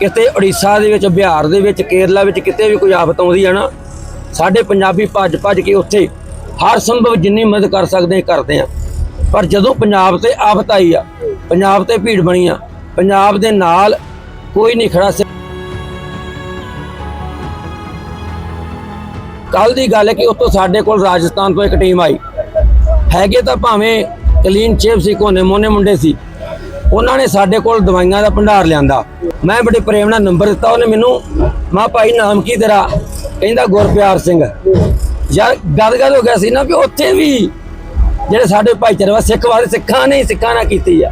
ਕਿਤੇ ਉੜੀਸਾ ਦੇ ਵਿੱਚ, ਬਿਹਾਰ ਦੇ ਵਿੱਚ, ਕੇਰਲਾ ਵਿੱਚ ਕਿਤੇ ਵੀ ਕੋਈ ਆਫਤ ਆਉਂਦੀ ਹੈ ਨਾ, ਸਾਡੇ ਪੰਜਾਬੀ ਭੱਜ ਭੱਜ ਕੇ ਉੱਥੇ ਹਰ ਸੰਭਵ ਜਿੰਨੀ ਮਦਦ ਕਰ ਸਕਦੇ ਕਰਦੇ ਆ ਪਰ ਜਦੋਂ ਪੰਜਾਬ ਤੇ ਆਫਤ ਆਈ ਆ, ਪੰਜਾਬ ਤੇ ਭੀੜ ਬਣੀ ਆ, ਪੰਜਾਬ ਦੇ ਨਾਲ ਕੋਈ ਨਹੀਂ ਖੜਾ ਸੀ। ਕੱਲ ਦੀ ਗੱਲ ਹੈ ਕਿ ਉੱਥੋਂ ਸਾਡੇ ਕੋਲ ਰਾਜਸਥਾਨ ਤੋਂ ਇੱਕ ਟੀਮ ਆਈ। ਹੈਗੇ ਤਾਂ ਭਾਵੇਂ ਕਲੀਨ ਚੇਪ ਸੀ, ਕੋਨੇ ਮੋਨੇ ਮੁੰਡੇ ਸੀ ਉਹਨਾਂ ਨੇ ਸਾਡੇ ਕੋਲ ਦਵਾਈਆਂ ਦਾ ਭੰਡਾਰ ਲਿਆਂਦਾ। ਮੈਂ ਬੜੇ ਪ੍ਰੇਮ ਨਾਲ ਨੰਬਰ ਦਿੱਤਾ ਉਹਨੇ ਮੈਨੂੰ ਮਾ ਭਾਈ ਨਾਮ ਕੀ ਤੇਰਾ? ਕਹਿੰਦਾ ਗੁਰਪਿਆਰ ਸਿੰਘ। ਯਾਰ ਗੱਲ ਗੱਲ ਹੋ ਗਿਆ ਸੀ ਨਾ ਵੀ ਉੱਥੇ ਵੀ ਜਿਹੜੇ ਸਾਡੇ ਭਾਈਚਾਰੇ ਵਾ ਸਿੱਖ ਵਾਲੇ ਸਿੱਖਾਂ ਨੇ ਸਿੱਖਾਂ ਨਾਲ ਕੀਤੀ ਆ।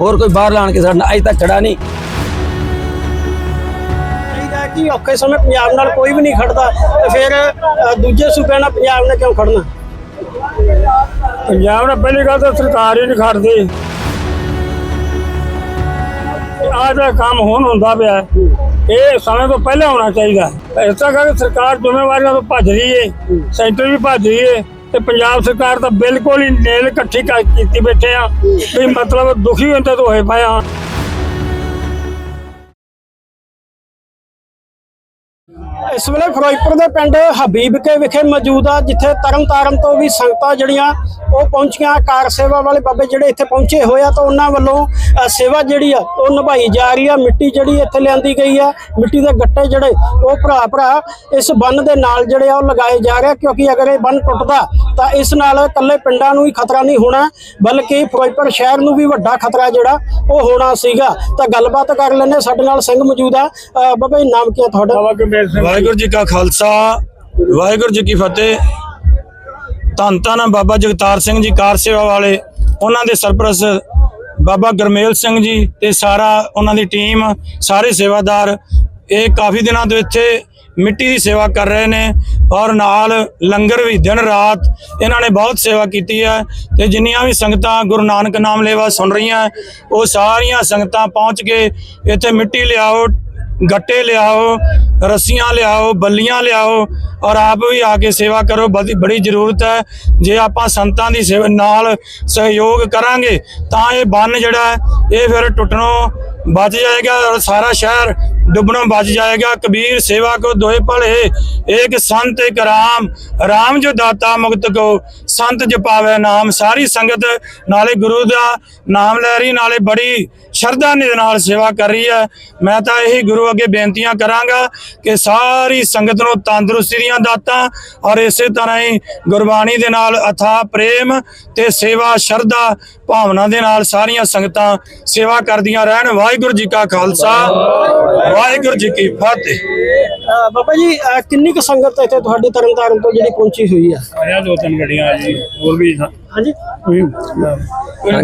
ਹੋਰ ਕੋਈ ਬਾਹਰ ਲਾਣ ਕੇ ਸਾਡਾ ਅਜੇ ਤੱਕ ਖੜਾ ਨਹੀਂ। ਕਿ ਔਖੇ ਸਮੇਂ ਪੰਜਾਬ ਨਾਲ ਕੋਈ ਵੀ ਨਹੀਂ ਖੜਦਾ ਤੇ ਫਿਰ ਦੂਜੇ ਸੂਬਿਆਂ ਨਾਲ ਪੰਜਾਬ ਨੇ ਕਿਉਂ ਖੜਨਾ? ਪੰਜਾਬ ਨਾਲ ਪਹਿਲੀ ਗੱਲ ਤਾਂ ਸਰਕਾਰ ਹੀ ਨਹੀਂ ਖੜਦੀ। ਆਹ ਦਾ ਕੰਮ ਹੁਣ ਹੁੰਦਾ ਪਿਆ, ਇਹ ਸਮੇਂ ਤੋਂ ਪਹਿਲਾਂ ਹੋਣਾ ਚਾਹੀਦਾ। ਇਸ ਤਰ੍ਹਾਂ ਕਰਕੇ ਸਰਕਾਰ ਜ਼ਿੰਮੇਵਾਰੀਆਂ ਤੋਂ ਭੱਜ ਰਹੀ ਏ, ਸੈਂਟਰ ਵੀ ਭੱਜ ਰਹੀ ਏ, ਤੇ ਪੰਜਾਬ ਸਰਕਾਰ ਤਾਂ ਬਿਲਕੁਲ ਹੀ ਨੇਲ ਇਕੱਠੀ ਕੀਤੀ ਬੈਠੇ ਆ। ਵੀ ਮਤਲਬ ਦੁਖੀ ਹੁੰਦੇ ਤੋਂ ਹੋਏ ਪਏ ਆ। ਇਸ ਵੇਲੇ ਫਿਰੋਜ਼ਪੁਰ ਦੇ ਪਿੰਡ ਹਬੀਬਕੇ ਵਿਖੇ ਮੌਜੂਦ ਆ, ਜਿੱਥੇ ਤਰਨਤਾਰਨ ਤੋਂ ਵੀ ਸੰਗਤਾਂ ਜਿਹੜੀਆਂ, ਉਹ ਪਹੁੰਚੀਆਂ। ਕਾਰ ਸੇਵਾ ਵਾਲੇ ਬਾਬੇ ਜਿਹੜੇ ਇੱਥੇ ਪਹੁੰਚੇ ਹੋਏ ਆ, ਤਾਂ ਉਹਨਾਂ ਵੱਲੋਂ ਸੇਵਾ ਜਿਹੜੀ ਆ, ਉਹ ਨਿਭਾਈ ਜਾ ਰਹੀ ਆ। ਮਿੱਟੀ ਜਿਹੜੀ ਇੱਥੇ ਲਿਆਂਦੀ ਗਈ ਆ, ਮਿੱਟੀ ਦੇ ਗੱਟੇ ਜਿਹੜੇ, ਉਹ ਭਰਾ ਭਰਾ ਇਸ ਬੰਨ ਦੇ ਨਾਲ ਜਿਹੜੇ ਆ, ਉਹ ਲਗਾਏ ਜਾ ਰਹੇ ਆ, ਕਿਉਂਕਿ ਅਗਰ ਇਹ ਬੰਨ ਟੁੱਟਦਾ ਤਾਂ ਇਸ ਨਾਲ ਇਕੱਲੇ ਪਿੰਡਾਂ ਨੂੰ ਹੀ ਖਤਰਾ ਨਹੀਂ ਹੋਣਾ ਬਲਕਿ ਫਿਰੋਜ਼ਪੁਰ ਸ਼ਹਿਰ ਨੂੰ ਵੀ ਵੱਡਾ ਖਤਰਾ ਜਿਹੜਾ ਉਹ ਹੋਣਾ ਸੀਗਾ। ਤਾਂ ਗੱਲਬਾਤ ਕਰ ਲੈਂਦੇ ਸਾਡੇ ਨਾਲ ਸਿੰਘ ਮੌਜੂਦ ਆ। ਬਾਬਾ ਜੀ ਨਾਮ ਕੀ ਆ ਤੁਹਾਡਾ? ਵਾਹਿਗੁਰੂ ਜੀ ਕਾ ਖਾਲਸਾ ਵਾਹਿਗੁਰੂ ਜੀ ਕੀ ਫਤਿਹ। ਧੰਨ ਧੰਨ ਬਾਬਾ ਜਗਤਾਰ ਸਿੰਘ ਜੀ ਕਾਰ ਸੇਵਾ ਵਾਲੇ ਉਹਨਾਂ ਦੇ ਸਰਪ੍ਰਸਤ ਬਾਬਾ ਗਰਮੇਲ ਸਿੰਘ ਜੀ ਤੇ ਸਾਰਾ ਉਹਨਾਂ ਦੀ ਟੀਮ ਸਾਰੇ ਸੇਵਾਦਾਰ। ਇਹ ਕਾਫੀ ਦਿਨਾਂ ਤੋਂ ਇੱਥੇ ਮਿੱਟੀ ਦੀ ਸੇਵਾ ਕਰ ਰਹੇ ਨੇ ਔਰ ਨਾਲ ਲੰਗਰ ਵੀ ਦਿਨ ਰਾਤ ਇਹਨਾਂ ਨੇ ਬਹੁਤ ਸੇਵਾ ਕੀਤੀ ਹੈ ਤੇ ਜਿੰਨੀਆਂ ਵੀ ਸੰਗਤਾਂ ਗੁਰੂ ਨਾਨਕ ਨਾਮ ਲੇਵਾ ਸੁਣ ਰਹੀਆਂ, ਉਹ ਸਾਰੀਆਂ ਸੰਗਤਾਂ ਪਹੁੰਚ ਕੇ ਇੱਥੇ ਮਿੱਟੀ ਲਿਆਓ, ਗੱਟੇ ਲਿਆਓ, ਰੱਸੀਆਂ ਲਿਆਓ, ਬੱਲੀਆਂ ਲਿਆਓ ਔਰ ਆਪ ਵੀ ਆ ਕੇ ਸੇਵਾ ਕਰੋ, ਬੜੀ ਬੜੀ ਜ਼ਰੂਰਤ ਹੈ। ਜੇ ਆਪਾਂ ਸੰਤਾਂ ਦੀ ਸੇਵਾ ਨਾਲ ਸਹਿਯੋਗ ਕਰਾਂਗੇ, ਤਾਂ ਇਹ ਬੰਨ ਜਿਹੜਾ, ਇਹ ਫਿਰ ਟੁੱਟਣੋਂ ਬਚ ਜਾਏਗਾ ਔਰ ਸਾਰਾ ਸ਼ਹਿਰ ਡੁੱਬਣੋਂ ਬਚ ਜਾਏਗਾ। ਕਬੀਰ ਸੇਵਾ ਕੋ ਦੋਏ ਭਲੇ, ਏਕ ਸੰਤ ਏਕ ਰਾਮ। ਰਾਮ ਜੋ ਦਾਤਾ ਮੁਕਤ ਕੋ, ਸੰਤ ਜਪਾਵੇ ਨਾਮ। ਸਾਰੀ ਸੰਗਤ ਨਾਲੇ ਗੁਰੂ ਦਾ ਨਾਮ ਲੈ ਰਹੀ, ਨਾਲੇ ਬੜੀ ਸ਼ਰਧਾ ਦੇ ਨਾਲ ਸੇਵਾ ਕਰ ਰਹੀ ਹੈ। ਮੈਂ ਤਾਂ ਇਹੀ ਗੁਰੂ ਅੱਗੇ ਬੇਨਤੀਆਂ ਕਰਾਂਗਾ ਕਿ ਸਾਰੀ ਸੰਗਤ ਨੂੰ ਤੰਦਰੁਸਤੀ ਦੀਆਂ ਦਾਤਾਂ ਔਰ ਇਸੇ ਤਰ੍ਹਾਂ ਹੀ ਗੁਰਬਾਣੀ ਦੇ ਨਾਲ ਅਥਾ ਪ੍ਰੇਮ ਤੇ ਸੇਵਾ, ਸ਼ਰਧਾ ਭਾਵਨਾ ਦੇ ਨਾਲ ਸਾਰੀਆਂ ਸੰਗਤਾਂ ਸੇਵਾ ਕਰਦੀਆਂ ਰਹਿਣ। ਵਾਹਿਗੁਰੂ ਜੀ ਕਾ ਖਾਲਸਾ ਵਾਹਿਗੁਰੂ ਜੀ ਕੀ ਫਤਿਹ। ਅ, ਬਾਬਾ ਜੀ ਕਿੰਨੀ ਕੁ ਸੰਗਤ ਇੱਥੇ ਤੁਹਾਡੀ ਤਰਨਤਾਰਨ ਤੋਂ ਜਿਹੜੀ ਪਹੁੰਚੀ ਹੋਈ ਆ? ਆਇਆ ਦੋ ਤਿੰਨ ਗੱਡੀਆਂ ਜੀ ਹੋਰ ਵੀ ਹਾਂਜੀ।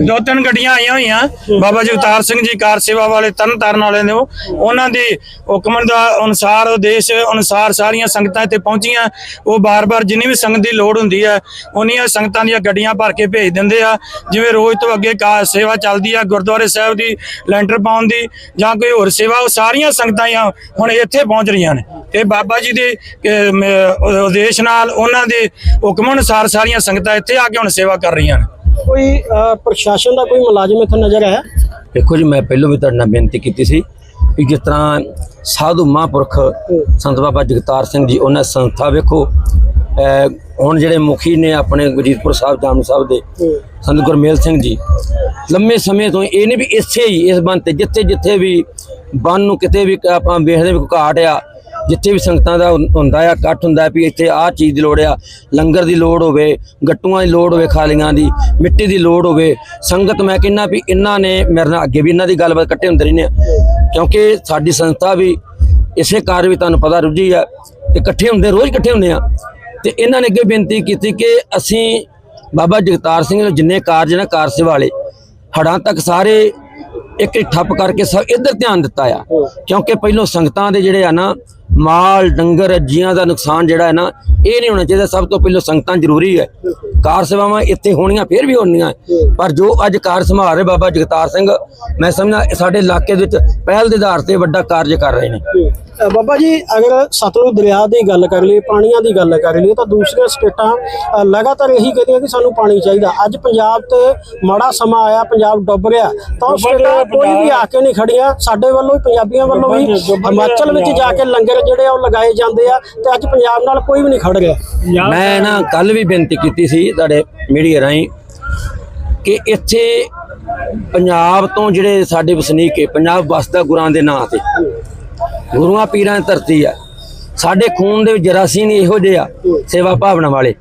ਦੋ ਤਿੰਨ ਗੱਡੀਆਂ ਆਈਆਂ ਹੋਈਆਂ। ਬਾਬਾ ਜਗਤਾਰ ਸਿੰਘ ਜੀ ਕਾਰ ਸੇਵਾ ਵਾਲੇ ਤਰਨ ਤਾਰਨ ਵਾਲੇ ਨੇ ਉਹ। ਉਹਨਾਂ ਦੇ ਹੁਕਮ ਦਾ ਅਨੁਸਾਰ ਦੇਸ਼ ਅਨੁਸਾਰ ਸਾਰੀਆਂ ਸੰਗਤਾਂ ਇੱਥੇ ਪਹੁੰਚੀਆਂ। ਉਹ ਬਾਰ-ਬਾਰ ਜਿੰਨੀ ਵੀ ਸੰਗਤ ਦੀ ਲੋੜ ਹੁੰਦੀ ਹੈ ਉਹਨੀਆਂ ਸੰਗਤਾਂ ਦੀਆਂ ਗੱਡੀਆਂ ਭਰ ਕੇ ਭੇਜ ਦਿੰਦੇ ਆ। ਜਿਵੇਂ ਰੋਜ਼ ਤੋਂ ਅੱਗੇ ਕਾ ਸੇਵਾ ਚੱਲਦੀ ਆ ਗੁਰਦੁਆਰੇ ਸਾਹਿਬ ਦੀ ਲੈਂਟਰ ਪਾਉਣ ਦੀ ਜਾਂ ਕੋਈ ਹੋਰ ਸੇਵਾ ਉਹ ਸਾਰੀਆਂ ਸੰਗਤਾਂ ਹੁਣ ਇੱਥੇ ਪਹੁੰਚ ਰਹੀਆਂ ਨੇ। ਤੇ ਬਾਬਾ ਜੀ ਦੇ ਉਦੇਸ਼ ਨਾਲ ਉਹਨਾਂ ਦੇ ਹੁਕਮ ਅਨੁਸਾਰ ਸਾਰੀਆਂ ਸੰਗਤਾਂ ਇੱਥੇ ਆ ਕੇ ਹੁਣ ਸੇਵਾ ਕਰ ਰਹੀਆਂ ਨੇ। ਕੋਈ ਪ੍ਰਸ਼ਾਸਨ ਦਾ ਕੋਈ ਮੁਲਾਜ਼ਮ ਇੱਥੇ ਨਜ਼ਰ ਆਇਆ? ਦੇਖੋ ਜੀ ਮੈਂ ਪਹਿਲਾਂ ਵੀ ਤੁਹਾਡੇ ਨਾਲ ਬੇਨਤੀ ਕੀਤੀ ਸੀ ਕਿ ਜਿਸ ਤਰ੍ਹਾਂ ਸਾਧੂ ਮਹਾਂਪੁਰਖ ਸੰਤ ਬਾਬਾ ਜਗਤਾਰ ਸਿੰਘ ਜੀ ਉਹਨਾਂ ਸੰਸਥਾ ਵੇਖੋ ਹੁਣ ਜਿਹੜੇ ਮੁਖੀ ਨੇ ਆਪਣੇ ਗੁਰਜੀਤਪੁਰ ਸਾਹਿਬ ਜਾਮੂ ਸਾਹਿਬ ਦੇ ਸੰਤ ਗੁਰਮੇਲ ਸਿੰਘ ਜੀ ਲੰਮੇ ਸਮੇਂ ਤੋਂ ਇਹ ਨਹੀਂ ਵੀ ਇਸੇ ਹੀ ਇਸ ਬੰਨ ਤੇ ਜਿੱਥੇ ਜਿੱਥੇ ਵੀ ਬੰਨ ਨੂੰ ਕਿਤੇ ਵੀ ਆਪਾਂ ਵੇਖਦੇ ਵੀ ਘਾਟ ਆ ਜਿੱਥੇ ਵੀ ਸੰਗਤਾਂ ਦਾ ਹੁੰਦਾ ਆ, ਇਕੱਠ ਹੁੰਦਾ ਵੀ ਇੱਥੇ ਆਹ ਚੀਜ਼ ਦੀ ਲੋੜ ਆ, ਲੰਗਰ ਦੀ ਲੋੜ ਹੋਵੇ, ਗੱਟੂਆਂ ਦੀ ਲੋੜ ਹੋਵੇ, ਖਾਲੀਆਂ ਦੀ, ਮਿੱਟੀ ਦੀ ਲੋੜ ਹੋਵੇ। ਸੰਗਤ ਮੈਂ ਕਹਿੰਦਾ ਵੀ ਇਹਨਾਂ ਨੇ ਮੇਰੇ ਨਾਲ ਅੱਗੇ ਵੀ ਇਹਨਾਂ ਦੀ ਗੱਲਬਾਤ ਇਕੱਠੇ ਹੁੰਦੇ ਰਹਿੰਦੇ ਆ। ਕਿਉਂਕਿ ਸਾਡੀ ਸੰਸਥਾ ਵੀ ਇਸੇ ਕਾਰ ਵੀ ਤੁਹਾਨੂੰ ਪਤਾ ਰੁੱਝੀ ਆ ਤੇ ਇਕੱਠੇ ਹੁੰਦੇ, ਰੋਜ਼ ਇਕੱਠੇ ਹੁੰਦੇ ਆ। ਤੇ ਇਹਨਾਂ ਨੇ ਅੱਗੇ ਬੇਨਤੀ ਕੀਤੀ ਕਿ ਅਸੀਂ ਬਾਬਾ ਜਗਤਾਰ ਸਿੰਘ ਦੇ ਜਿੰਨੇ ਕਾਰਜ ਨੇ ਕਾਰ ਸੇਵਾ ਵਾਲੇ ਹੜਾਂ ਤੱਕ ਸਾਰੇ ਇੱਕ ਇੱਕ ਠੱਪ ਕਰਕੇ ਸਭ ਇੱਧਰ ਧਿਆਨ ਦਿੱਤਾ ਆ। ਕਿਉਂਕਿ ਪਹਿਲੋਂ ਸੰਗਤਾਂ ਦੇ ਜਿਹੜੇ ਆ ਨਾ ਮਾਲ ਡੰਗਰ ਜੀਆਂ ਦਾ ਨੁਕਸਾਨ ਜਿਹੜਾ ਹੈ ਨਾ ਇਹ ਨਹੀਂ ਹੋਣਾ ਚਾਹੀਦਾ। ਸਭ ਤੋਂ ਪਹਿਲਾਂ ਸੰਗਤਾਂ ਜ਼ਰੂਰੀ ਹੈ। ਕਾਰ ਸੇਵਾਵਾਂ ਇੱਥੇ ਹੋਣੀਆਂ ਫਿਰ ਵੀ ਹੋਣੀਆਂ। ਪਰ ਜੋ ਅੱਜ ਕਾਰ ਸੰਭਾਲ ਰਹੇ ਬਾਬਾ ਜਗਤਾਰ ਸਿੰਘ ਮੈਂ ਸਮਝਦਾ ਸਾਡੇ ਇਲਾਕੇ ਦੇ ਵਿੱਚ ਪਹਿਲ ਦੇ ਆਧਾਰ ਤੇ ਵੱਡਾ ਕਾਰਜ ਕਰ ਰਹੇ ਨੇ। ਬਾਬਾ ਜੀ ਅਗਰ ਸਤਲੁਜ ਦਰਿਆ ਦੀ ਗੱਲ ਕਰ ਲਈਏ ਪਾਣੀਆਂ ਦੀ ਗੱਲ ਕਰ ਲਈਏ ਤਾਂ ਦੂਸਰੀਆਂ ਸਟੇਟਾਂ ਲਗਾਤਾਰ ਇਹੀ ਕਹਿੰਦੀਆਂ ਕਿ ਸਾਨੂੰ ਪਾਣੀ ਚਾਹੀਦਾ। ਅੱਜ ਪੰਜਾਬ ਤੇ ਮਾੜਾ ਸਮਾਂ ਆਇਆ ਪੰਜਾਬ ਡੁੱਬ ਰਿਹਾ ਤਾਂ ਸਟੇਟਾਂ ਕੋਈ ਵੀ ਆ ਕੇ ਨਹੀਂ ਖੜੀਆਂ। ਸਾਡੇ ਵੱਲੋਂ ਵੀ ਪੰਜਾਬੀਆਂ ਵੱਲੋਂ ਵੀ ਹਿਮਾਚਲ ਵਿੱਚ ਜਾ ਕੇ ਲੰਗਰ ਜਿਹੜੇ ਆ ਉਹ ਲਗਾਏ ਜਾਂਦੇ ਆ ਤੇ ਅੱਜ ਪੰਜਾਬ ਨਾਲ ਕੋਈ ਵੀ ਨਹੀਂ ਖੜ ਰਿਹਾ। ਮੈਂ ਨਾ ਕੱਲ ਵੀ ਬੇਨਤੀ ਕੀਤੀ ਸੀ ਤੁਹਾਡੇ ਮੀਡੀਆ ਰਾਹੀਂ ਕਿ ਇੱਥੇ ਪੰਜਾਬ ਤੋਂ ਜਿਹੜੇ ਸਾਡੇ ਵਸਨੀਕ ਹੈ ਪੰਜਾਬ ਵਸਦਾ ਗੁਰਾਂ ਦੇ ਨਾਂ ਤੇ। ਗੁਰੂਆਂ ਪੀਰਾਂ ਦੀ ਧਰਤੀ ਆ। ਸਾਡੇ ਖੂਨ ਦੇ ਵਿੱਚ ਜਰਾਸੀਨ ਇਹੋ ਜਿਹੇ ਆ ਸੇਵਾ ਭਾਵਨਾ ਵਾਲੇ।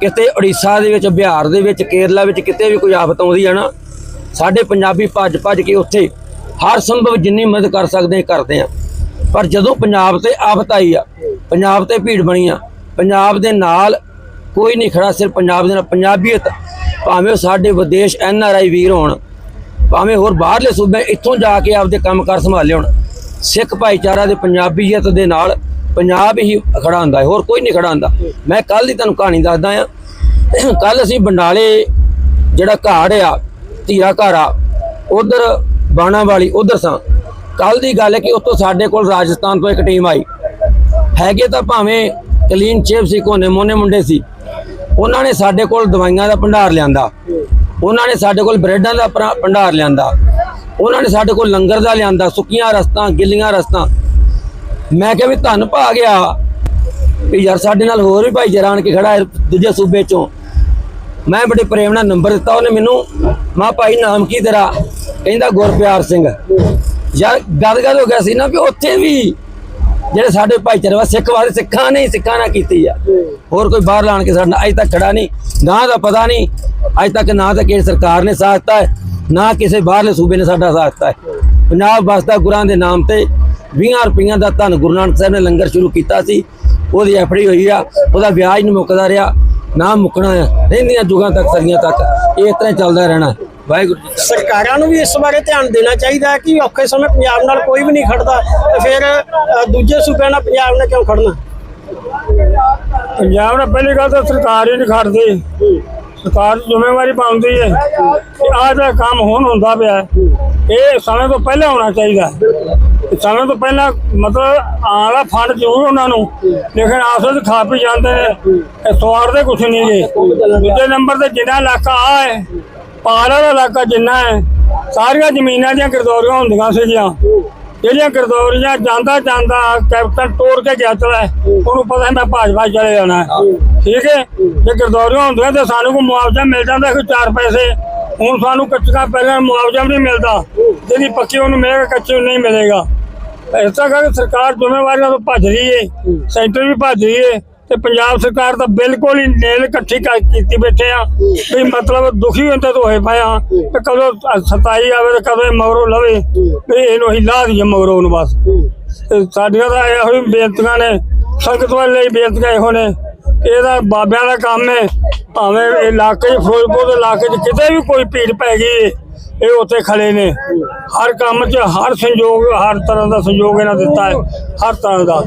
ਕਿਤੇ ਉੜੀਸਾ ਦੇ ਵਿੱਚ ਬਿਹਾਰ ਦੇ ਵਿੱਚ ਕੇਰਲਾ ਵਿੱਚ ਕਿਤੇ ਵੀ ਕੋਈ ਆਫਤ ਆਉਂਦੀ ਆ ਨਾ ਸਾਡੇ ਪੰਜਾਬੀ ਭੱਜ ਭੱਜ ਕੇ ਉੱਥੇ ਹਰ ਸੰਭਵ ਜਿੰਨੀ ਮਦਦ ਕਰ ਸਕਦੇ ਕਰਦੇ ਆ। ਪਰ ਜਦੋਂ ਪੰਜਾਬ ਤੇ ਆਫਤ ਆਈ ਆ, ਪੰਜਾਬ ਤੇ ਭੀੜ ਬਣੀ ਆ, ਪੰਜਾਬ ਦੇ ਨਾਲ ਕੋਈ ਨਹੀਂ ਖੜਾ, ਸਿਰਫ ਪੰਜਾਬ ਦੇ ਨਾਲ ਪੰਜਾਬੀਅਤ, ਭਾਵੇਂ ਉਹ ਸਾਡੇ ਵਿਦੇਸ਼ ਐਨ ਆਰ ਆਈ ਵੀਰ ਹੋਣ, ਭਾਵੇਂ ਹੋਰ ਬਾਹਰਲੇ ਸੂਬੇ ਇੱਥੋਂ ਜਾ ਕੇ ਆਪਦੇ ਕੰਮ ਕਰ ਸੰਭਾਲੇ ਹੋਣ, ਸਿੱਖ ਭਾਈਚਾਰਾ ਦੇ ਪੰਜਾਬੀਅਤ ਦੇ ਨਾਲ ਪੰਜਾਬ ਹੀ ਖੜਾ ਹੁੰਦਾ ਹੈ, ਹੋਰ ਕੋਈ ਨਹੀਂ ਖੜਾ ਹੁੰਦਾ। ਮੈਂ ਕੱਲ ਦੀ ਤੁਹਾਨੂੰ ਕਹਾਣੀ ਦੱਸਦਾ ਆ ਕੱਲ ਅਸੀਂ ਬੰਡਾਲੇ ਜਿਹੜਾ ਘਾੜ ਆ, ਧੀਰਾ ਘਾੜਾ, ਉਧਰ ਬਾਣਾ ਵਾਲੀ ਉਧਰ ਸਾਂ ਕੱਲ ਦੀ ਗੱਲ ਹੈ ਕਿ ਉੱਥੋਂ ਸਾਡੇ ਕੋਲ ਰਾਜਸਥਾਨ ਤੋਂ ਇੱਕ ਟੀਮ ਆਈ। ਹੈਗੇ ਤਾਂ ਭਾਵੇਂ ਕਲੀਨ ਚੇਪ ਸੀ, ਕੋਨੇ ਮੋਨੇ ਮੁੰਡੇ ਸੀ। ਉਹਨਾਂ ਨੇ ਸਾਡੇ ਕੋਲ ਦਵਾਈਆਂ ਦਾ ਭੰਡਾਰ ਲਿਆਂਦਾ। ਉਹਨਾਂ ਨੇ ਸਾਡੇ ਕੋਲ ਬ੍ਰੈਡਾਂ ਦਾ ਭਰਾ- ਭੰਡਾਰ ਲਿਆਂਦਾ। ਉਹਨਾਂ ਨੇ ਸਾਡੇ ਕੋਲ ਲੰਗਰ ਦਾ ਲਿਆਂਦਾ, ਸੁੱਕੀਆਂ ਰਸਤਾਂ, ਗਿੱਲੀਆਂ ਰਸਤਾਂ। ਮੈਂ ਕਿਹਾ ਵੀ ਧੰਨ ਪਾ ਗਿਆ ਵੀ ਯਾਰ ਸਾਡੇ ਨਾਲ ਹੋਰ ਵੀ ਭਾਈ ਜਰਾਨ ਕੇ ਖੜਾ ਦੂਜੇ ਸੂਬੇ ਚੋਂ। ਮੈਂ ਬੜੇ ਪ੍ਰੇਮ ਨਾਲ ਨੰਬਰ ਦਿੱਤਾ, ਉਹਨੇ ਮੈਨੂੰ, ਮਾ ਭਾਈ, ਨਾਮ ਕੀ ਤੇਰਾ? ਕਹਿੰਦਾ, ਗੁਰਪਿਆਰ ਸਿੰਘ। ਯਾਰ ਗਦ ਗਦ ਹੋ ਗਿਆ ਸੀ ਨਾ ਵੀ ਉੱਥੇ ਵੀ ਜਿਹੜੇ ਸਾਡੇ ਭਾਈਚਾਰੇ ਵਾ ਸਿੱਖ ਵਾਲੇ ਸਿੱਖਾਂ ਨੇ ਸਿੱਖਾਂ ਨਾਲ ਕੀਤੀ ਆ। ਹੋਰ ਕੋਈ ਬਾਹਰ ਲਾਣ ਕੇ ਸਾਡਾ ਅਜੇ ਤੱਕ ਖੜਾ ਨਹੀਂ ਗਾਂ ਦਾ ਪਤਾ ਨਹੀਂ ਅਜੇ ਤੱਕ ਨਾ ਤਾਂ ਕਿਸੇ ਸਰਕਾਰ ਨੇ ਸਾਥ ਦਿੱਤਾ ਹੈ ਨਾ ਕਿਸੇ ਬਾਹਰਲੇ ਸੂਬੇ ਨੇ ਸਾਡਾ ਸਾਥ ਦਿੱਤਾ ਹੈ। ਪੰਜਾਬ ਵਸਦਾ ਗੁਰਾਂ ਦੇ ਨਾਮ ਤੇ 20 ਰੁਪਈਆਂ ਦਾ ਧੰਨ ਗੁਰੂ ਨਾਨਕ ਸਾਹਿਬ ਨੇ ਲੰਗਰ ਸ਼ੁਰੂ ਕੀਤਾ ਸੀ ਉਹਦੀ ਐਫੜੀ ਹੋਈ ਆ ਉਹਦਾ ਵਿਆਜ ਨਹੀਂ ਮੁੱਕਦਾ ਰਿਹਾ ਨਾ ਮੁੱਕਣਾ ਰਹਿੰਦੀਆਂ ਜੁਗਾਂ ਤੱਕ ਸਦੀਆਂ ਤੱਕ ਇਸ ਤਰ੍ਹਾਂ ਚੱਲਦਾ ਰਹਿਣਾ। ਵਾਹਿਗੁਰੂ ਜੀ ਕਾ ਸਰਕਾਰਾਂ ਨੂੰ ਵੀ ਇਸ ਬਾਰੇ ਧਿਆਨ ਦੇਣਾ ਚਾਹੀਦਾ ਹੈ ਕਿ ਔਖੇ ਸਮੇਂ ਪੰਜਾਬ ਨਾਲ ਕੋਈ ਵੀ ਨਹੀਂ ਖੜਦਾ ਤੇ ਫਿਰ ਅ, ਦੂਜੇ ਸੂਬਿਆਂ ਨਾਲ ਪੰਜਾਬ ਨੇ ਕਿਉਂ ਖੜਨਾ? ਪੰਜਾਬ ਨਾਲ ਪਹਿਲੀ ਗੱਲ ਤਾਂ ਸਰਕਾਰ ਹੀ ਨਹੀਂ ਖੜਦੀ। ਸਰਕਾਰ ਦੀ ਜ਼ਿੰਮੇਵਾਰੀ ਬਣਦੀ ਹੈ ਕਿ ਆਹ ਜਿਹੜਾ ਕੰਮ ਹੁਣ ਹੁੰਦਾ ਪਿਆ ਹੈ, ਇਹ ਸਮੇਂ ਤੋਂ ਪਹਿਲਾਂ ਹੋਣਾ ਚਾਹੀਦਾ ਹੈ। ਸਮੇਂ ਤੋਂ ਪਹਿਲਾਂ ਮਤਲਬ ਆਲਾ ਫੰਡ ਜ਼ਰੂਰ ਉਹਨਾਂ ਨੂੰ ਲੇਕਿਨ ਆਸਲ ਖਾ ਪੀ ਜਾਂਦੇ ਨੇ ਇਹ ਸਵਾਰਦੇ ਕੁਛ ਨਹੀਂ ਜੀ ਦੂਜੇ ਨੰਬਰ ਤੇ ਜਿੰਨਾ ਇਲਾਕਾ ਆ ਹੈ ਪਾਲਾ ਵਾਲਾ ਇਲਾਕਾ ਜਿੰਨਾ ਹੈ, ਸਾਰੀਆਂ ਜ਼ਮੀਨਾਂ ਦੀਆਂ ਗਰਦੌਰੀਆਂ ਹੁੰਦੀਆਂ ਸੀਗੀਆਂ। ਜਿਹੜੀਆਂ ਗਰਦੌਰੀਆਂ ਜਾਂਦਾ ਜਾਂਦਾ ਕੈਪਟਨ ਤੋੜ ਕੇ ਗਿਆ ਚਲਾ ਉਹਨੂੰ ਪਤਾ ਮੈਂ ਭਾਜਪਾ ਚਲੇ ਜਾਣਾ ਠੀਕ ਹੈ? ਜੇ ਗਰਦੌਰੀਆਂ ਹੁੰਦੀਆਂ ਤੇ ਸਾਨੂੰ ਕੋਈ ਮੁਆਵਜ਼ਾ ਮਿਲ ਜਾਂਦਾ ਕੋਈ ਚਾਰ ਪੈਸੇ, ਹੁਣ ਸਾਨੂੰ ਕੱਚਾ ਪਹਿਲਾਂ ਮੁਆਵਜ਼ਾ ਵੀ ਨਹੀਂ ਮਿਲਦਾ। ਜਿਹਦੀ ਪੱਕੀ ਉਹਨੂੰ ਮਿਲੇਗਾ, ਕੱਚੇ ਨੂੰ ਨਹੀਂ ਮਿਲੇਗਾ। ਇਸ ਤਰ੍ਹਾਂ ਕਰਕੇ ਸਰਕਾਰ ਜ਼ਿੰਮੇਵਾਰੀਆਂ ਤੋਂ ਭੱਜ ਰਹੀ ਹੈ, ਸੈਂਟਰ ਵੀ ਭੱਜ ਰਹੀ ਹੈ। ਤੇ ਪੰਜਾਬ ਸਰਕਾਰ ਤਾਂ ਬਿਲਕੁਲ ਹੀ ਨੇਲ ਇਕੱਠੀ ਕੀਤੀ ਬੈਠੇ ਆ। ਵੀ ਮਤਲਬ ਦੁਖੀ ਹੁੰਦੇ ਤੋਂ ਹੋਏ ਪਏ ਤੇ ਕਦੋਂ ਸਤਾਈ ਆਵੇ ਤੇ ਕਦੋਂ ਇਹ ਮਗਰੋਂ ਲਵੇ, ਵੀ ਇਹਨੂੰ ਹੀ ਲਾਹ ਦਈਏ ਮਗਰੋਂ ਨੂੰ ਬਸ। ਸਾਡੀਆਂ ਤਾਂ ਇਹੋ ਹੀ ਬੇਨਤੀਆਂ ਨੇ। ਸੰਗਤ ਵਾਲੇ ਲਈ ਬੇਨਤੀਆਂ ਇਹੋ ਨੇ। ਇਹਦਾ ਬਾਬਿਆਂ ਦਾ ਕੰਮ ਹੈ ਭਾਵੇਂ ਇਲਾਕੇ 'ਚ, ਫਿਰੋਜ਼ਪੁਰ ਦੇ ਇਲਾਕੇ 'ਚ ਕਿਤੇ ਵੀ ਕੋਈ ਭੀੜ ਪੈ ਗਈ ਇਹ ਉੱਥੇ ਖੜੇ ਨੇ। ਹਰ ਕੰਮ 'ਚ ਹਰ ਸੰਯੋਗ ਹਰ ਤਰ੍ਹਾਂ ਦਾ ਸੰਯੋਗ ਇਹਨਾਂ ਦਿੱਤਾ ਹੈ ਹਰ ਤਰ੍ਹਾਂ ਦਾ।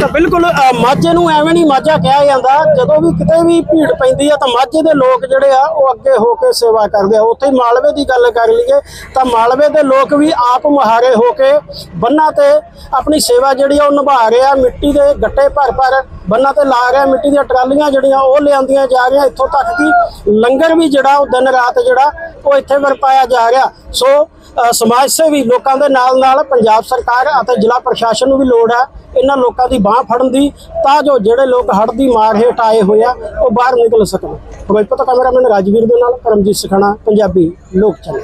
ਤਾਂ ਬਿਲਕੁਲ ਅ, ਮਾਝੇ ਨੂੰ ਐਵੇਂ ਨਹੀਂ ਮਾਝਾ ਕਿਹਾ ਜਾਂਦਾ ਜਦੋਂ ਵੀ ਕਿਤੇ ਵੀ ਭੀੜ ਪੈਂਦੀ ਆ ਤਾਂ ਮਾਝੇ ਦੇ ਲੋਕ ਜਿਹੜੇ ਆ ਉਹ ਅੱਗੇ ਹੋ ਕੇ ਸੇਵਾ ਕਰਦੇ ਆ। ਉੱਥੇ ਹੀ ਮਾਲਵੇ ਦੀ ਗੱਲ ਕਰ ਲਈਏ ਤਾਂ ਮਾਲਵੇ ਦੇ ਲੋਕ ਵੀ ਆਪ ਮੁਹਾਰੇ ਹੋ ਕੇ ਬੰਨਾਂ ਤੇ ਆਪਣੀ ਸੇਵਾ ਜਿਹੜੀ ਆ ਉਹ ਨਿਭਾ ਰਹੇ ਆ। ਮਿੱਟੀ ਦੇ ਗੱਟੇ ਭਰ ਭਰ ਬੰਨਾਂ ਤੇ ਲਾ ਰਿਹਾ ਮਿੱਟੀ ਦੀਆਂ ਟਰਾਲੀਆਂ ਜਿਹੜੀਆਂ ਉਹ ਲਿਆਂਦੀਆਂ ਜਾ ਰਹੀਆਂ, ਇੱਥੋਂ ਤੱਕ ਕਿ ਲੰਗਰ ਵੀ ਜਿਹੜਾ ਉਹ ਦਿਨ ਰਾਤ ਜਿਹੜਾ ਉਹ ਇੱਥੇ ਵਰਪਾਇਆ ਜਾ ਰਿਹਾ। ਸੋ ਸਮਾਜ ਸੇਵੀ ਲੋਕਾਂ ਦੇ ਨਾਲ ਨਾਲ ਪੰਜਾਬ ਸਰਕਾਰ ਅਤੇ ਜ਼ਿਲ੍ਹਾ ਪ੍ਰਸ਼ਾਸਨ ਨੂੰ ਵੀ ਲੋੜ ਹੈ ਇਹਨਾਂ ਲੋਕਾਂ ਦੀ ਬਾਹ ਫੜਨ ਦੀ, ਤਾਂ ਜੋ ਜਿਹੜੇ ਲੋਕ ਹੜ੍ਹ ਦੀ ਮਾਰ ਹੇਠ ਆਏ ਹੋਏ ਆ, ਉਹ ਬਾਹਰ ਨਿਕਲ ਸਕਣ। ਫਿਰੋਜ਼ਪੁਰ ਤੋਂ ਕੈਮਰਾਮੈਨ ਰਾਜਵੀਰ ਦੇ ਨਾਲ ਕਰਮਜੀਤ ਸਖਾਣਾ, ਪੰਜਾਬੀ ਲੋਕ ਚੈਨਲ।